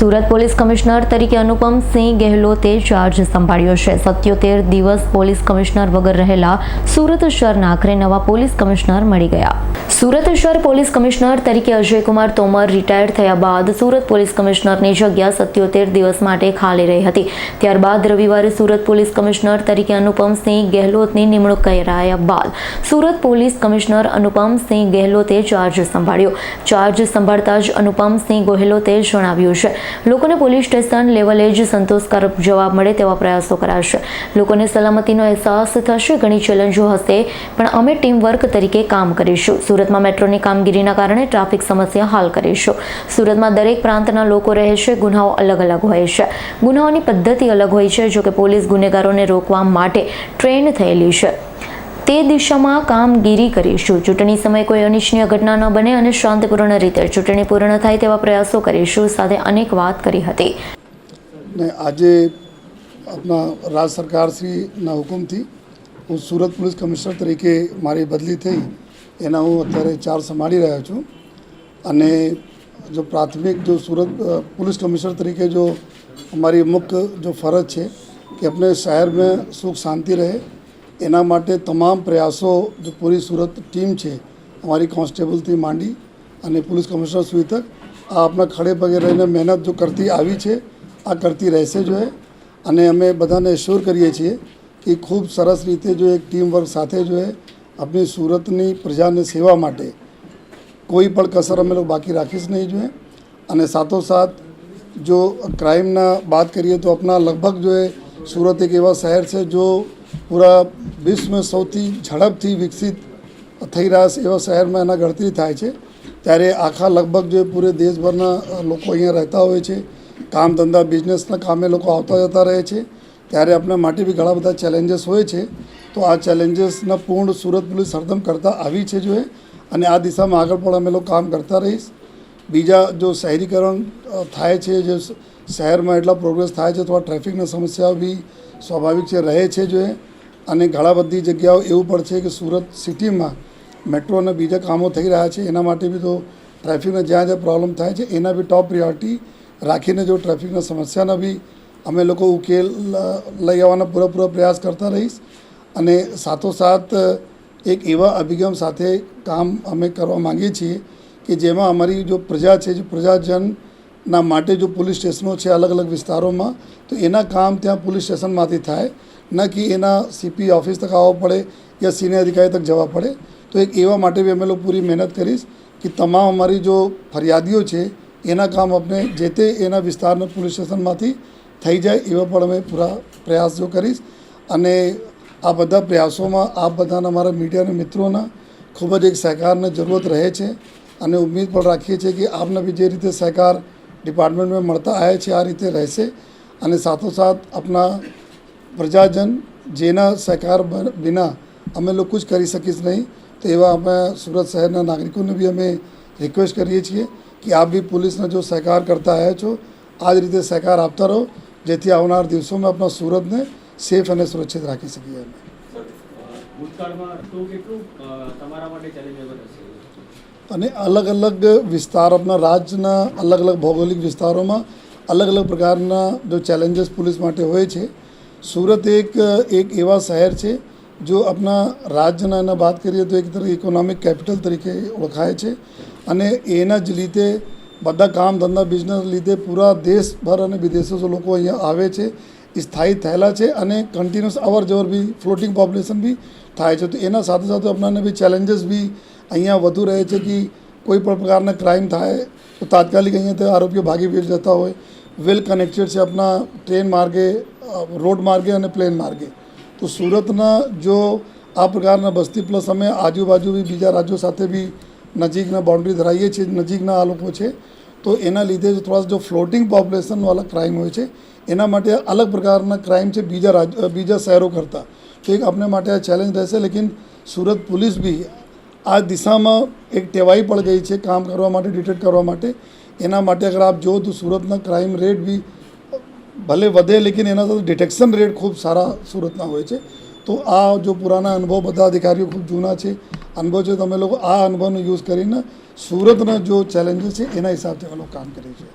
Surat police commissioner તરીકે અનુપમ સિંહ ગેહલોતે charge સંભાળ્યો છે. સત્યોતેર દિવસ પોલીસ કમિશનર વગર રહેલા સુરત શહેરના આખરે નવા પોલીસ કમિશનર મળી ગયા. સુરત શહેર પોલીસ કમિશનર તરીકે અજયકુમાર તોમર રિટાયર થયા બાદ સુરત પોલીસ કમિશનરની જગ્યા સત્યોતેર દિવસ માટે ખાલી રહી હતી. ત્યારબાદ રવિવારે સુરત પોલીસ કમિશનર તરીકે અનુપમ સિંહ ગેહલોતની નિમણૂક કરાયા બાદ સુરત પોલીસ કમિશનર અનુપમસિંહ ગેહલોતે ચાર્જ સંભાળ્યો. ચાર્જ સંભાળતા જ અનુપમ સિંહ ગેહલોતે જણાવ્યું છે લોકોને પોલીસ સ્ટેશન લેવલે જ સંતોષકારક જવાબ મળે તેવા પ્રયાસો કરાશે. લોકોને સલામતીનો અહેસાસ થશે, ઘણી ચેલેન્જો હશે, પણ અમે ટીમ વર્ક તરીકે કામ કરીશું. સુરતમાં મેટ્રોની કામગીરીના કારણે ટ્રાફિક સમસ્યા હાલ કરીશું. સુરતમાં દરેક પ્રાંતના લોકો રહે છે ગુનાઓ અલગ અલગ હોય છે. ગુનાઓની પદ્ધતિ અલગ હોય છે, જોકે પોલીસ ગુનેગારોને રોકવા માટે ટ્રેન થયેલી છે. તે દિશામાં કામગીરી કરીશું ચૂંટણી સમયે કોઈ અનિચ્છનીય ઘટના ન બને અને શાંતિપૂર્ણ રીતે ચૂંટણી પૂર્ણ થાય તેવા પ્રયાસો કરીશું સાથે અનેક વાત કરી હતી? ને આજે આપણા રાજ્ય સરકારશ્રીના હુકુમથી હું સુરત પોલીસ કમિશનર તરીકે મારી બદલી થઈ. એના હું અત્યારે ચાર સંભાળી રહ્યો છું. અને જો પ્રાથમિક જો સુરત પોલીસ કમિશનર તરીકે જો અમારી મુખ્ય જો ફરજ છે કે આપણે શહેરમાં સુખ શાંતિ રહે એના માટે તમામ પ્રયાસો જો પૂરી સુરત ટીમ છે, અમારી કોન્સ્ટેબલથી માંડી અને પોલીસ કમિશનર સુધી તક, આ આપણા ખડે પગે રહીને મહેનત જો કરતી આવી છે, આ કરતી રહેશે જોઈએ અને અમે બધાને એશ્યોર કરીએ છીએ કે ખૂબ સરસ રીતે જો એક ટીમ વર્ક સાથે જોઈએ આપણી સુરતની પ્રજાની સેવા માટે કોઈ પણ કસર અમે લોકો બાકી રાખીશ નહીં જોઈએ અને સાથોસાથ જો ક્રાઇમના વાત કરીએ તો આપણા લગભગ જો સુરત એક એવા શહેર છે જો પૂરા વિશ્વમાં સૌથી ઝડપથી વિકસિત થઈ રહ્યા છે એવા શહેરમાં એના ગણતરી થાય છે. ત્યારે આખા લગભગ જે પૂરે દેશભરના લોકો અહીંયા રહેતા હોય છે, કામ ધંધા બિઝનેસના કામે લોકો આવતા જતા રહે છે, ત્યારે આપણા માટે બી ઘણા બધા ચેલેન્જીસ હોય છે. તો આ ચેલેન્જીસના પૂર્ણ સુરત પોલીસ હરદમ કરતા આવી છે જો અને આ દિશામાં આગળ પણ અમે લોકો કામ કરતા રહીશ. બીજા જો શહેરીકરણ થાય છે, જે શહેરમાં એટલા પ્રોગ્રેસ થાય છે આ ટ્રાફિકની સમસ્યા બી સ્વાભાવિક છે, રહે છે જો અને ઘણા બધી જગ્યાઓ એવું પણ છે કે સુરત સિટીમાં મેટ્રો અને બીજા કામો થઈ રહ્યા છે, એના માટે બી તો ટ્રાફિકના જ્યાં જ્યાં પ્રોબ્લેમ થાય છે, એના બી ટોપ પ્રિયોરિટી રાખીને જો ટ્રાફિકના સમસ્યાના બી અમે લોકો ઉકેલ લઈ આવવાના પૂરેપૂરો પ્રયાસ કરતા રહીશ. અને સાથોસાથ એક એવા અભિગમ સાથે કામ અમે કરવા માંગીએ છીએ કે જેમાં અમારી જો પ્રજા છે, જે પ્રજાજનના માટે જો પોલીસ સ્ટેશનો છે અલગ અલગ વિસ્તારોમાં, તો એના કામ ત્યાં પોલીસ સ્ટેશનમાંથી થાય. ન કે એના સીપી ઓફિસ તક આવવા પડે યા સિનિયર અધિકારી તક જવા પડે. તો એક એવા માટે બી અમે લોકો પૂરી મહેનત કરીશ કે તમામ અમારી જો ફરિયાદીઓ છે, એના કામ આપણે જે તે એના વિસ્તારના પોલીસ સ્ટેશનમાંથી થઈ જાય એવા પણ અમે પૂરા પ્રયાસો કરીશ. અને આ બધા પ્રયાસોમાં આપ બધાના અમારા મીડિયાના મિત્રોના ખૂબ જ એક સહકારની જરૂરત રહે છે. અને ઉમ્મીદ પણ રાખીએ છીએ કે આપને બી જે રીતે સહકાર ડિપાર્ટમેન્ટમાં મળતા આવ્યા છે આ રીતે રહેશે અને સાથોસાથ આપણા પ્રજાજન જેના સહકાર વિના અમે લોકો જ કરી શકીશ નહીં, તો એવા અમે સુરત શહેરના નાગરિકોને બી અમે રિક્વેસ્ટ કરીએ છીએ કે આપ બી પોલીસને જો સહકાર કરતા આવ્યા છો, આ જ રીતે સહકાર આપતા રહો, જેથી આવનાર દિવસોમાં આપણા સુરતને સેફ અને સુરક્ષિત રાખી શકીએ અમે. અને અલગ અલગ વિસ્તાર આપણા રાજ્યના અલગ અલગ ભૌગોલિક વિસ્તારોમાં અલગ અલગ પ્રકારના જો ચેલેન્જીસ પોલીસ માટે હોય છે. સુરત એક એક એવા શહેર છે જો આપણા રાજ્યના એના વાત કરીએ તો એક તરીકે ઇકોનોમિક કેપિટલ તરીકે ઓળખાય છે અને એના જ લીધે બધા કામ ધંધા બિઝનેસ લીધે પૂરા દેશભર અને વિદેશો લોકો અહીંયા આવે છે, સ્થાયી થયેલા છે અને કન્ટિન્યુઅસ અવર જવર બી ફ્લોટિંગ પોપ્યુલેશન બી થાય છે. તો એના સાથે સાથે આપણાને બી ચેલેન્જીસ બી અહીંયા વધુ રહે છે કે કોઈ પણ પ્રકારના ક્રાઇમ થાય, તો તાત્કાલિક અહીંયા આરોપીઓ ભાગી બી જતા હોય. વેલ કનેક્ટેડ છે આપણા ટ્રેન માર્ગે રોડ માર્ગે અને પ્લેન માર્ગે. તો સુરતના જો આ પ્રકારના બસ્તી પ્લસ અમે આજુબાજુ બી બીજા રાજ્યો સાથે બી નજીકના બાઉન્ડ્રી ધરાવીએ છીએ, નજીકના આ લોકો છે, તો એના લીધે થોડા જો ફ્લોટિંગ પોપ્યુલેશનવાળા ક્રાઇમ હોય છે, એના માટે અલગ પ્રકારના ક્રાઇમ છે બીજા રાજ્ય બીજા શહેરો કરતાં. તો એક આપણે માટે આ ચેલેન્જ રહેશે, લેકિન સુરત પોલીસ બી આ દિશામાં એક ટેવાઈ પડ ગઈ છે કામ કરવા માટે ડિટેક્ટ કરવા માટે. એના માટે અગર આપ જુઓ તો સુરતના ક્રાઇમ રેટ બી ભલે વધે, લેકિન એના સાથે ડિટેક્શન રેટ ખૂબ સારા સુરતના હોય છે. તો આ જો પુરાના અનુભવ, બધા અધિકારીઓ ખૂબ જૂના છે. અનુભવ છે તમે લોકો આ અનુભવનો યુઝ કરીને સુરતના જો ચેલેન્જીસ છે, એના હિસાબથી અમે લોકો કામ કરીએ છીએ.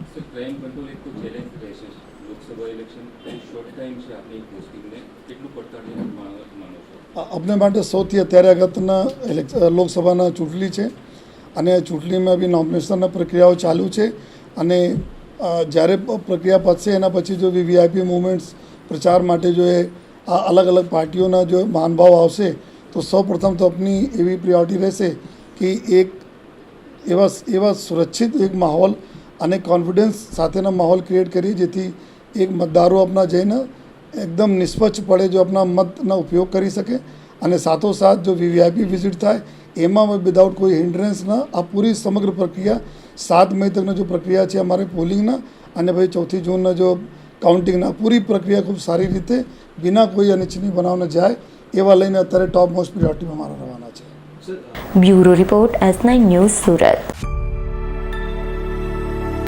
અમને માટે સૌથી અત્યારે અગત્યના લોકસભાના ચૂંટણી છે. અને ચૂંટણીમાં બી નોમિનેશનના પ્રક્રિયાઓ ચાલુ છે. અને જ્યારે પ્રક્રિયા પતશે, એના પછી જો બી વીઆઈપી મુવમેન્ટ્સ પ્રચાર માટે જો એ આ અલગ અલગ પાર્ટીઓના જો માનભાવ આવશે, તો સૌ પ્રથમ તો આપની એવી પ્રિયોરિટી રહેશે કે એક એવા એવા સુરક્ષિત એક માહોલ અને કોન્ફિડન્સ સાથેના માહોલ ક્રિએટ કરીએ જેથી એક મતદારો આપણા જઈને એકદમ નિષ્પક્ષપણે જો આપણા મતનો ઉપયોગ કરી શકે અને સાથોસાથ જો વીવીઆઈપી વિઝિટ થાય, એમાં વિદાઉટ કોઈ હિન્ડ્રન્સના આ પૂરી સમગ્ર પ્રક્રિયા સાત મે તકનો જો પ્રક્રિયા છે અમારે પોલિંગના અને ભાઈ ચોથી જૂનના જો કાઉન્ટિંગના પૂરી પ્રક્રિયા ખૂબ સારી રીતે વિના કોઈ અનિચ્છનીય બનાવને જાય, એવા લઈને અત્યારે ટોપ મોસ્ટ પ્રિયોરિટીમાં મારા રવાના છે. Bureau report S nine news Surat.